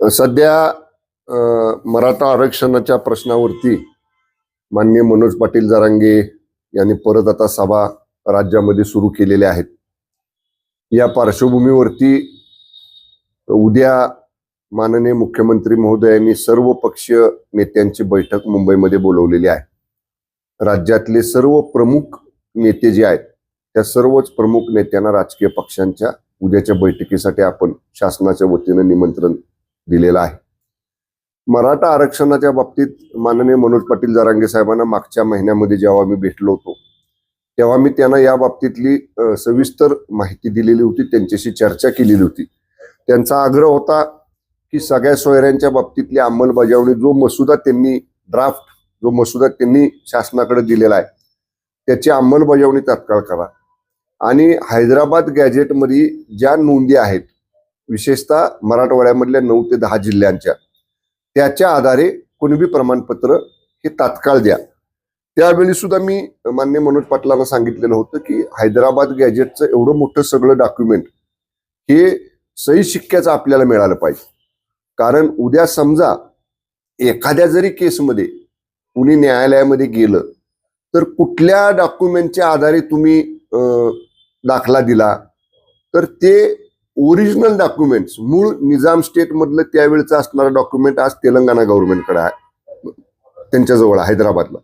सध्या मराठा आरक्षणाच्या प्रश्नावरती माननीय मनोज पाटील जरांगे यांनी परत आता सभा राज्यामध्ये सुरू केलेल्या आहेत. या पार्श्वभूमीवरती उद्या माननीय मुख्यमंत्री महोदयांनी सर्व पक्षीय नेत्यांची बैठक मुंबईमध्ये बोलवलेली आहे. राज्यातले सर्व प्रमुख नेते जे आहेत त्या सर्वच प्रमुख नेत्यांना राजकीय पक्षांच्या उद्याच्या बैठकीसाठी आपण शासनाच्या वतीनं निमंत्रण दिलेला आहे. मराठा आरक्षणाच्या बाबतीत माननीय मनोज पाटील जरांगे साहेबांना मागच्या महिन्यामध्ये जेव्हा मी भेटलो होतो तेव्हा मी त्यांना या बाबतीतली सविस्तर माहिती दिलेली होती त्यांच्याशी चर्चा केलेली होती. त्यांचा आग्रह होता की सगळ्या सोयऱ्यांच्या बाबतीतली अंमलबजावणी जो मसुदा त्यांनी ड्राफ्ट जो मसुदा त्यांनी शासनाकडे दिलेला आहे त्याची अंमलबजावणी तात्काळ करा. आणि हैदराबाद गॅजेटमध्ये ज्या नोंदी आहेत विशेषतः मराठवाड्यामधल्या नऊ ते दहा जिल्ह्यांच्या. त्याच्या आधारे कुणबी प्रमाणपत्र हे तात्काळ द्या. त्यावेळी सुद्धा मी मान्य मनोज पाटलांना सांगितलेलं होतं की हैदराबाद गॅजेटचं एवढं मोठं सगळं डॉक्युमेंट हे सही शिक्क्याचं आपल्याला मिळालं पाहिजे. कारण उद्या समजा एखाद्या जरी केसमध्ये कुणी न्यायालयामध्ये गेलं तर कुठल्या डॉक्युमेंटच्या आधारे तुम्ही दाखला दिला तर ते ओरिजिनल डॉक्युमेंट्स मूळ निजाम स्टेट मधलं त्यावेळेचं असणारा डॉक्युमेंट आज तेलंगणा गव्हर्नमेंटकडे आहे. त्यांच्याजवळ हैदराबादला.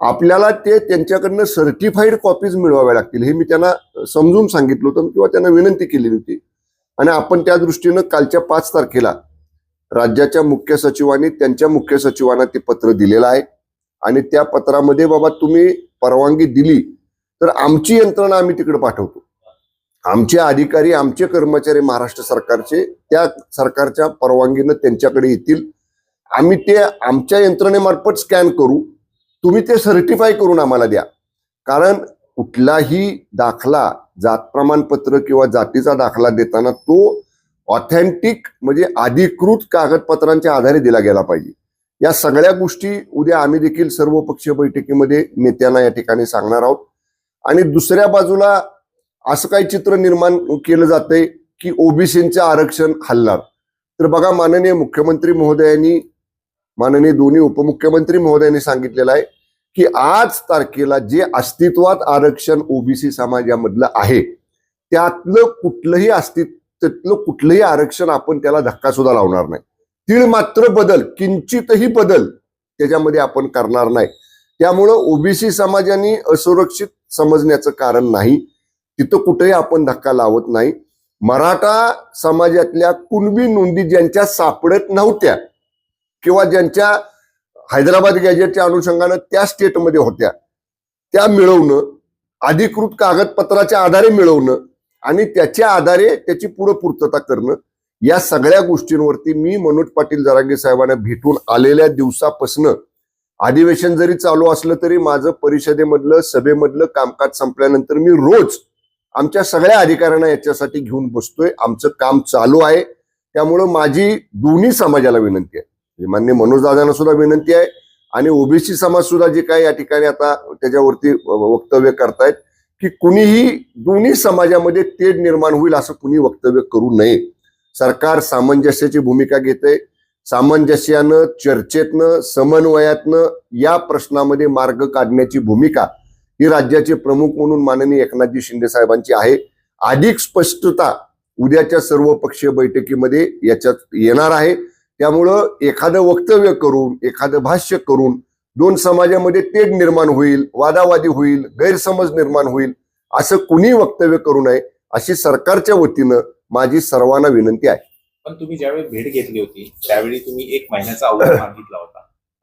आपल्याला ते त्यांच्याकडनं सर्टिफाईड कॉपीज मिळवाव्या लागतील. हे मी त्यांना समजून सांगितलं होतं किंवा त्यांना विनंती केलेली होती. आणि आपण त्या दृष्टीनं कालच्या पाच तारखेला राज्याच्या मुख्य सचिवांनी त्यांच्या मुख्य सचिवांना ते पत्र दिलेलं आहे. आणि त्या पत्रामध्ये बाबा तुम्ही परवानगी दिली तर आमची यंत्रणा आम्ही तिकडे पाठवतो. आमचे अधिकारी आमचे कर्मचारी महाराष्ट्र सरकारचे त्या सरकारच्या परवानगीनं त्यांच्याकडे येतील. आम्ही ते आमच्या यंत्रणेमार्फत स्कॅन करू. तुम्ही ते सर्टिफाय करून आम्हाला द्या. कारण कुठलाही दाखला जात प्रमाणपत्र किंवा जातीचा दाखला देताना तो ऑथेंटिक म्हणजे अधिकृत कागदपत्रांच्या आधारे दिला गेला पाहिजे. या सगळ्या गोष्टी उद्या आम्ही देखील सर्वपक्षीय बैठकीमध्ये नेत्यांना या ठिकाणी सांगणार आहोत. आणि दुसऱ्या बाजूला असं काही चित्र निर्माण केलं जातंय की ओबीसींचं आरक्षण हलणार. तर बघा माननीय मुख्यमंत्री महोदयांनी माननीय दोन्ही उपमुख्यमंत्री महोदयांनी सांगितलेलं आहे की आज तारखेला जे अस्तित्वात आरक्षण ओबीसी समाजामधलं आहे त्यातलं कुठलंही अस्तित्वातलं कुठलंही आरक्षण आपण त्याला धक्का सुद्धा लावणार नाही. तीळ मात्र बदल किंचितही बदल त्याच्यामध्ये आपण करणार नाही. त्यामुळं ओबीसी समाजाने असुरक्षित समजण्याचं कारण नाही. तिथं कुठेही आपण धक्का लावत नाही. मराठा समाजातल्या कुणबी नोंदी ज्यांच्या सापडत नव्हत्या किंवा ज्यांच्या हैदराबाद गॅजेटच्या अनुषंगानं त्या स्टेटमध्ये होत्या त्या मिळवणं अधिकृत कागदपत्राच्या आधारे मिळवणं आणि त्याच्या आधारे त्याची पुढं पूर्तता करणं या सगळ्या गोष्टींवरती मी मनोज पाटील जरांगे साहेबांना भेटून आलेल्या दिवसापासनं अधिवेशन जरी चालू असलं तरी माझं परिषदेमधलं सभेमधलं कामकाज संपल्यानंतर मी रोज आमच्या सगळ्या अधिकाऱ्यांना याच्यासाठी घेऊन बसतोय. आमचं काम चालू आहे. त्यामुळं माझी दोन्ही समाजाला विनंती आहे. म्हणजे मान्य मनोजदादांना सुद्धा विनंती आहे आणि ओबीसी समाज सुद्धा जे काही या ठिकाणी आता त्याच्यावरती वक्तव्य करतायत की कुणीही दोन्ही समाजामध्ये तेढ निर्माण होईल असं कुणी वक्तव्य करू नये. सरकार सामंजस्याची भूमिका घेते सामंजस्यानं चर्चेतनं समन्वयातनं या प्रश्नामध्ये मार्ग काढण्याची भूमिका ही राज्याचे प्रमुख म्हणून माननीय एकनाथजी शिंदे साहेबांची आहे. अधिक स्पष्टता उद्याच्या सर्व पक्षीय बैठकीमध्ये याच्यात येणार आहे. त्यामुळं एखादं वक्तव्य करून एखादं भाष्य करून दोन समाजामध्ये तेढ निर्माण होईल वादावादी होईल गैरसमज निर्माण होईल असं कुणी वक्तव्य करू नये अशी सरकारच्या वतीनं माझी सर्वांना विनंती आहे. पण तुम्ही ज्यावेळी भेट घेतली होती त्यावेळी तुम्ही एक महिन्याचा अवधी मागितला होता.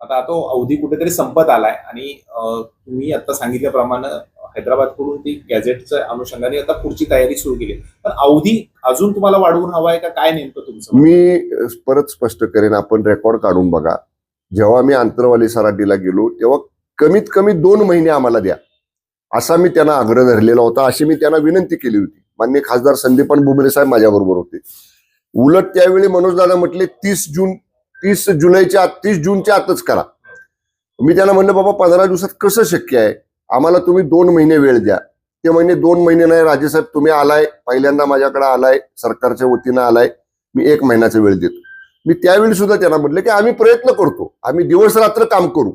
आता तो अवधी कुठेतरी संपत आलाय. आणि तुम्ही आता सांगितल्याप्रमाणे हैदराबादकडून ती गॅझेटच्या अनुषंगाने आता पुढची तयारी सुरू केली. पण अवधी अजून तुम्हाला वाढवून हवा आहे का? काय नेमकं तुमचं मी परत स्पष्ट करेन. आपण रेकॉर्ड काढून बघा. जेव्हा मी आंतरवाली सराटीला गेलो तेव्हा कमीत कमी दोन महिने आम्हाला द्या. असा मी त्यांना आग्रह धरलेला होता. अशी मी त्यांना विनंती केली होती. मान्य खासदार संदीपान बुमरे साहेब माझ्याबरोबर होते. उलट त्यावेळी मनोज दादा म्हटले तीस जून तीस जुलैच्या आत तीस जूनच्या आतच करा. मी त्यांना म्हणलं बाबा पंधरा दिवसात कसं शक्य आहे? आम्हाला तुम्ही दोन महिने वेळ द्या. ते महिने दोन महिने नाही राजेसाहेब तुम्ही आलाय. पहिल्यांदा माझ्याकडे आलाय. सरकारच्या वतीनं आलाय. मी एक महिन्याचा वेळ देतो. मी त्यावेळी सुद्धा त्यांना म्हटलं की आम्ही प्रयत्न करतो. आम्ही दिवस रात्र काम करू.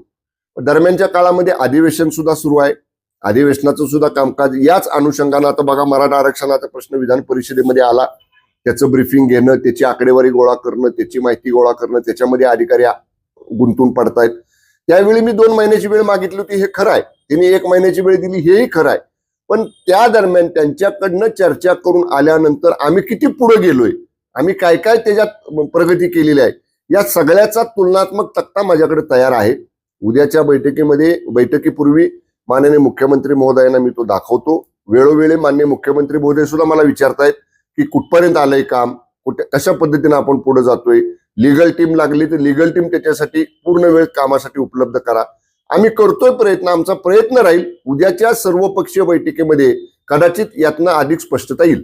दरम्यानच्या काळामध्ये अधिवेशन सुद्धा सुरू आहे. अधिवेशनाचं सुद्धा कामकाज याच अनुषंगानं आता बघा मराठा आरक्षणाचा प्रश्न विधान परिषदेमध्ये आला. त्याचं ब्रिफिंग घेणं त्याची आकडेवारी गोळा करणं त्याची माहिती गोळा करणं त्याच्यामध्ये अधिकारी गुंतून पडतायत. त्यावेळी मी दोन महिन्याची वेळ मागितली होती हे खरं आहे. त्यांनी एक महिन्याची वेळ दिली हेही खरं आहे. पण त्या दरम्यान त्यांच्याकडनं चर्चा करून आल्यानंतर आम्ही किती पुढे गेलोय? आम्ही काय काय त्याच्यात प्रगती केलेली आहे? या सगळ्याचा तुलनात्मक तक्ता माझ्याकडे तयार आहे. उद्याच्या बैठकीमध्ये बैठकीपूर्वी माननीय मुख्यमंत्री महोदयांना मी तो दाखवतो. वेळोवेळी माननीय मुख्यमंत्री महोदय सुद्धा मला विचारतायत की कुठपर्यंत आलंय काम कुठे कशा पद्धतीने आपण पुढे जातोय? लिगल टीम लागली तर लिगल टीम त्याच्यासाठी पूर्ण वेळ कामासाठी उपलब्ध करा. आम्ही करतोय प्रयत्न आमचा प्रयत्न राहील. उद्याच्या सर्वपक्षीय बैठकीमध्ये कदाचित यातनं अधिक स्पष्टता येईल.